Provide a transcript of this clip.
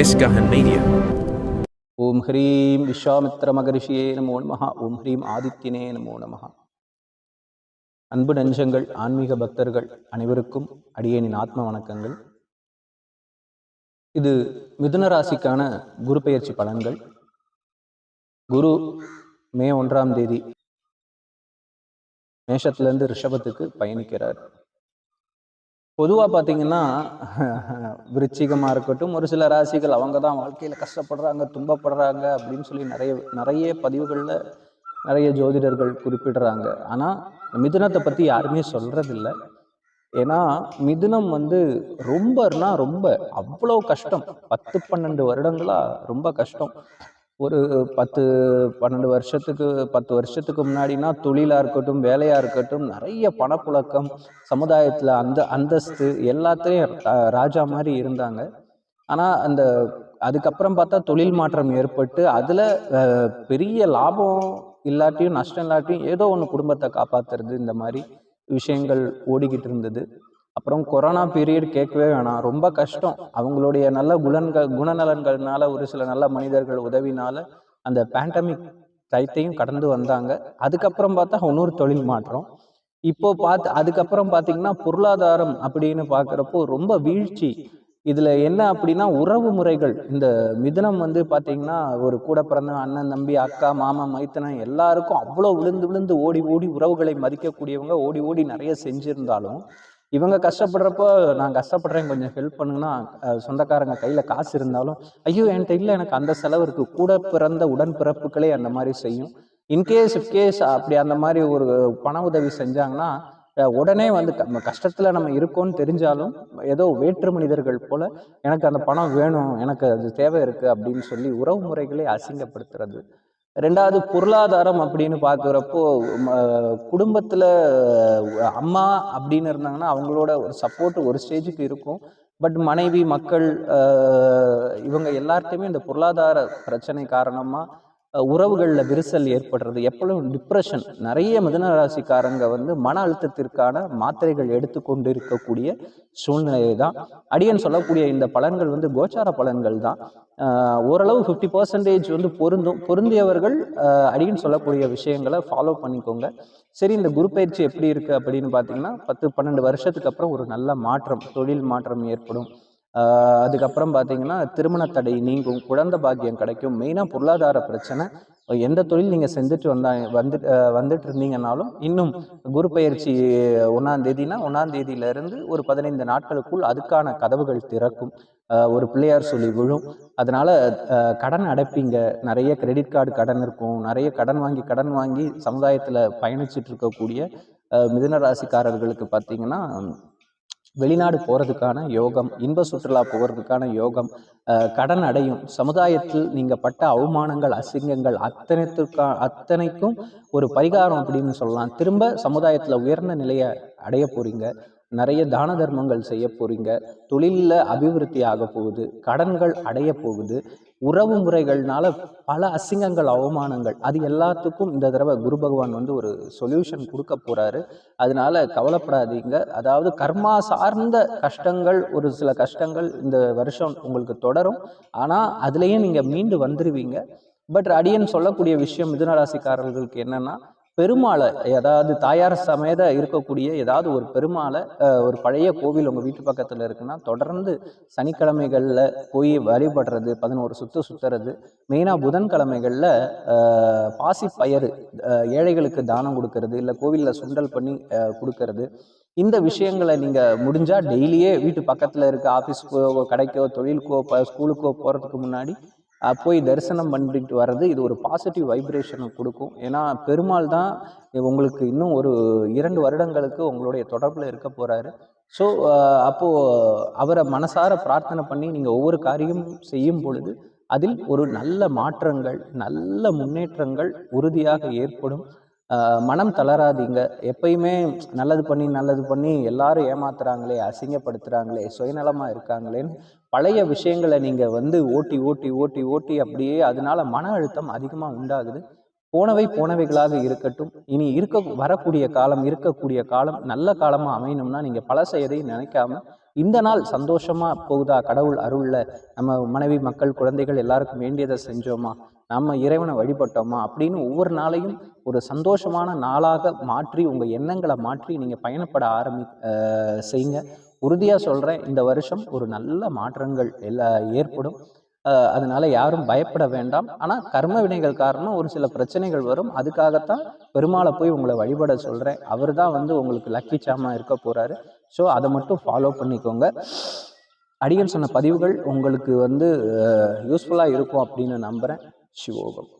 எஸ்கஹன் media ஓம் ஹ்ரீம் விஸ்வாமித்ர மகரிஷியே நமோ நமஹ. ஓம் ஹ்ரீம் ஆதித்யனே நமோ நமஹ. அன்பு நெஞ்சங்கள் ஆன்மீக பக்தர்கள் அனைவருக்கும் அடியேனின் ஆத்ம வணக்கங்கள். இது மிதுன ராசிக்கான குரு பெயர்ச்சி பலன்கள். குரு மே ஒன்றாம் தேதி மேஷத்திலிருந்து ரிஷபத்துக்கு பயணிக்கிறார். பொதுவாக பார்த்தீங்கன்னா விருச்சிகமாக இருக்கட்டும் ஒரு சில ராசிகள் அவங்க தான் வாழ்க்கையில் கஷ்டப்படுறாங்க துன்பப்படுறாங்க அப்படின்னு சொல்லி நிறைய நிறைய பதிவுகளில் நிறைய ஜோதிடர்கள் குறிப்பிடுறாங்க. ஆனால் மிதுனத்தை பற்றி யாருமே சொல்கிறதில்ல ஏன்னா மிதுனம் வந்து ரொம்பனா ரொம்ப அவ்வளோ கஷ்டம். பத்து பன்னெண்டு வருடங்களாக ரொம்ப கஷ்டம். ஒரு பத்து பன்னெண்டு வருஷத்துக்கு பத்து வருஷத்துக்கு முன்னாடினா தொழிலாக இருக்கட்டும் வேலையாக இருக்கட்டும் நிறைய பணப்புழக்கம் சமுதாயத்தில் அந்த அந்தஸ்து எல்லாத்துலேயும் ராஜா மாதிரி இருந்தாங்க. ஆனால் அந்த அதுக்கப்புறம் பார்த்தா தொழில் மாற்றம் ஏற்பட்டு அதில் பெரிய லாபம் இல்லாட்டியும் நஷ்டம் இல்லாட்டியும் ஏதோ ஒன்று குடும்பத்தை காப்பாற்றுறது இந்த மாதிரி விஷயங்கள் ஓடிக்கிட்டு இருந்தது. அப்புறம் கொரோனா பீரியட் கேட்கவே வேணாம். ரொம்ப கஷ்டம். அவங்களுடைய நல்ல குணங்கள் குணநலன்கள்னால ஒரு சில நல்ல மனிதர்கள் உதவினால அந்த பேண்டமிக் டைத்தையும் கடந்து வந்தாங்க. அதுக்கப்புறம் பார்த்தா இன்னொரு தொழில் மாற்றம். இப்போ பார்த்து அதுக்கப்புறம் பார்த்தீங்கன்னா பொருளாதாரம் அப்படின்னு பார்க்குறப்போ ரொம்ப வீழ்ச்சி. இதில் என்ன அப்படின்னா உறவு முறைகள். இந்த மிதனம் வந்து பார்த்தீங்கன்னா ஒரு கூட பிறந்த அண்ணன் தம்பி அக்கா மாமா மைத்தனம் எல்லாருக்கும் அவ்வளோ விழுந்து விழுந்து ஓடி ஓடி உறவுகளை மதிக்கக்கூடியவங்க ஓடி ஓடி நிறைய செஞ்சிருந்தாலும் இவங்க கஷ்டப்படுறப்போ நான் கஷ்டப்படுறேன் கொஞ்சம் ஹெல்ப் பண்ணுங்கன்னா சொந்தக்காரங்க கையில் காசு இருந்தாலும் ஐயோ என்கிட்ட இல்லை எனக்கு அந்த செலவு இருக்குது கூட பிறந்த உடன்பிறப்புகளே அந்த மாதிரி செய்யும். இன்கேஸ் கேஸ் அப்படி அந்த மாதிரி ஒரு பண உதவி செஞ்சாங்கன்னா உடனே வந்து நம்ம கஷ்டத்தில் நம்ம இருக்கோம்னு தெரிஞ்சாலும் ஏதோ வேற்று மனிதர்கள் போல் எனக்கு அந்த பணம் வேணும் எனக்கு அது தேவை இருக்குது அப்படின்னு சொல்லி உறவு முறைகளை அசிங்கப்படுத்துறது. ரெண்டாவது பொருளாதாரம் அப்படின்னு பார்க்குறப்போ குடும்பத்தில் அம்மா அப்படின்னு இருந்தாங்கன்னா அவங்களோட ஒரு சப்போர்ட் ஒரு ஸ்டேஜுக்கு இருக்கும். பட் மனைவி மக்கள் இவங்க எல்லார்ட்டையுமே இந்த பொருளாதார பிரச்சனை காரணமாக உறவுகளில் விரிசல் ஏற்படுறது எப்பொழுதும் டிப்ரெஷன் நிறைய மிதன ராசிக்காரங்க வந்து மன அழுத்தத்திற்கான மாத்திரைகள் எடுத்துக்கொண்டு இருக்கக்கூடிய சூழ்நிலை தான் அடியன் சொல்லக்கூடிய இந்த பலன்கள் வந்து கோச்சார பலன்கள் தான் ஓரளவு ஃபிஃப்டி பர்சன்டேஜ் வந்து பொருந்தும். பொருந்தியவர்கள் அடியன் சொல்லக்கூடிய விஷயங்களை ஃபாலோ பண்ணிக்கோங்க. சரி இந்த குரு பயிற்சி எப்படி இருக்குது அப்படின்னு பார்த்தீங்கன்னா பத்து பன்னெண்டு வருஷத்துக்கு அப்புறம் ஒரு நல்ல மாற்றம் தொழில் மாற்றம் ஏற்படும். அதுக்கப்புறம் பார்த்தீங்கன்னா திருமண தடை நீங்கும் குழந்த பாக்கியம் கிடைக்கும் மெயினாக பொருளாதார பிரச்சனை. எந்த தொழில் நீங்கள் செஞ்சுட்டு வந்தா வந்து வந்துட்டு இருந்தீங்கன்னாலும் இன்னும் குரு பயிற்சி ஒன்றாம் தேதினா ஒன்றாம் ஒரு பதினைந்து நாட்களுக்குள் அதுக்கான கதவுகள் திறக்கும். ஒரு பிள்ளையார் சொல்லி விழும். அதனால் கடன் அடைப்பீங்க. நிறைய கிரெடிட் கார்டு கடன் இருக்கும். நிறைய கடன் வாங்கி கடன் வாங்கி சமுதாயத்தில் பயணிச்சுட்டு இருக்கக்கூடிய மிதுன ராசிக்காரர்களுக்கு பார்த்தீங்கன்னா வெளிநாடு போகிறதுக்கான யோகம் இன்ப சுற்றுலா போகிறதுக்கான யோகம் கடன் அடையும். சமுதாயத்தில் நீங்கள் பட்ட அவமானங்கள் அசிங்கங்கள் அத்தனைத்துக்கா அத்தனைக்கும் ஒரு பரிகாரம் அப்படின்னு சொல்லலாம். திரும்ப சமுதாயத்தில் உயர்ந்த நிலையை அடைய போகிறீங்க நிறைய தான தர்மங்கள் செய்ய போகிறீங்க தொழிலில் அபிவிருத்தி ஆக போகுது. கடன்கள் அடைய போகுது. உறவு முறைகள்னால பல அசிங்கங்கள் அவமானங்கள் அது எல்லாத்துக்கும் இந்த தடவை குரு பகவான் வந்து ஒரு சொல்யூஷன் கொடுக்க போறாரு. அதனால கவலைப்படாதீங்க. அதாவது கர்மா சார்ந்த கஷ்டங்கள் ஒரு சில கஷ்டங்கள் இந்த வருஷம் உங்களுக்கு தொடரும். ஆனால் அதுலேயும் நீங்கள் மீண்டு வந்துடுவீங்க பட் அடியன் சொல்லக்கூடிய விஷயம் மிதுனராசிக்காரர்களுக்கு என்னன்னா பெருமாளை ஏதாவது தாயார் சமேத இருக்கக்கூடிய ஏதாவது ஒரு பெருமாளை ஒரு பழைய கோவில் உங்கள் வீட்டு பக்கத்தில் இருக்குன்னா தொடர்ந்து சனிக்கிழமைகளில் போய் வழிபடுறது பதினோரு சுற்று சுற்றுறது மெயினாக புதன்கிழமைகளில் பாசி பயறு ஏழைகளுக்கு தானம் கொடுக்கறது இல்லை கோவிலில் சுண்டல் பண்ணி கொடுக்கறது. இந்த விஷயங்களை நீங்கள் முடிஞ்சால் டெய்லியே வீட்டு பக்கத்தில் இருக்க ஆஃபீஸ்க்கோ கடைக்கோ தொழிலுக்கோ ஸ்கூலுக்கோ போகிறதுக்கு முன்னாடி போய் தரிசனம் பண்ணிட்டு வர்றது இது ஒரு பாசிட்டிவ் வைப்ரேஷனை கொடுக்கும். ஏன்னா பெருமாள் தான் உங்களுக்கு இன்னும் ஒரு இரண்டு வருடங்களுக்கு உங்களுடைய தொடர்பில் இருக்க போகிறாரு ஸோ அப்போது அவரை மனசார பிரார்த்தனை பண்ணி நீங்கள் ஒவ்வொரு காரியமும் செய்யும் பொழுது அதில் ஒரு நல்ல மாற்றங்கள் நல்ல முன்னேற்றங்கள் உறுதியாக ஏற்படும். மனம் தளராதீங்க. எப்பயுமே நல்லது பண்ணி நல்லது பண்ணி எல்லாரும் ஏமாத்துறாங்களே அசிங்கப்படுத்துகிறாங்களே சுயநலமாக இருக்காங்களேன்னு பழைய விஷயங்களை நீங்கள் வந்து ஓட்டி ஓட்டி ஓட்டி ஓட்டி அப்படியே அதனால மன அழுத்தம் அதிகமாக உண்டாகுது. போனவை போனவைகளாக இருக்கட்டும். இனி இருக்க வரக்கூடிய காலம் இருக்கக்கூடிய காலம் நல்ல காலமாக அமையணும்னா நீங்கள் பழச எதையும் நினைக்காம இந்த நாள் சந்தோஷமா போகுதா? கடவுள் அருள்ல நம்ம மனைவி மக்கள் குழந்தைகள் எல்லாருக்கும் வேண்டியதை செஞ்சோமா? நம்ம இறைவனை வழிபட்டோமா? அப்படின்னு ஒவ்வொரு நாளையும் ஒரு சந்தோஷமான நாளாக மாற்றி உங்கள் எண்ணங்களை மாற்றி நீங்கள் பயணப்பட ஆரம்பி செய்யுங்க உறுதியாக சொல்கிறேன் இந்த வருஷம் ஒரு நல்ல மாற்றங்கள் எல்லா ஏற்படும். அதனால யாரும் பயப்பட வேண்டாம். ஆனால் கர்ம வினைகள் காரணம் ஒரு சில பிரச்சனைகள் வரும். அதுக்காகத்தான் பெருமாளை போய் உங்களை வழிபட சொல்கிறேன் அவர் தான் வந்து உங்களுக்கு லக்கி சாமா இருக்க போகிறாரு ஸோ அதை மட்டும் ஃபாலோ பண்ணிக்கோங்க. அடிகள் சொன்ன பதிவுகள் உங்களுக்கு வந்து யூஸ்ஃபுல்லாக இருக்கும் அப்படின்னு நம்புகிறேன் சிவோகம்.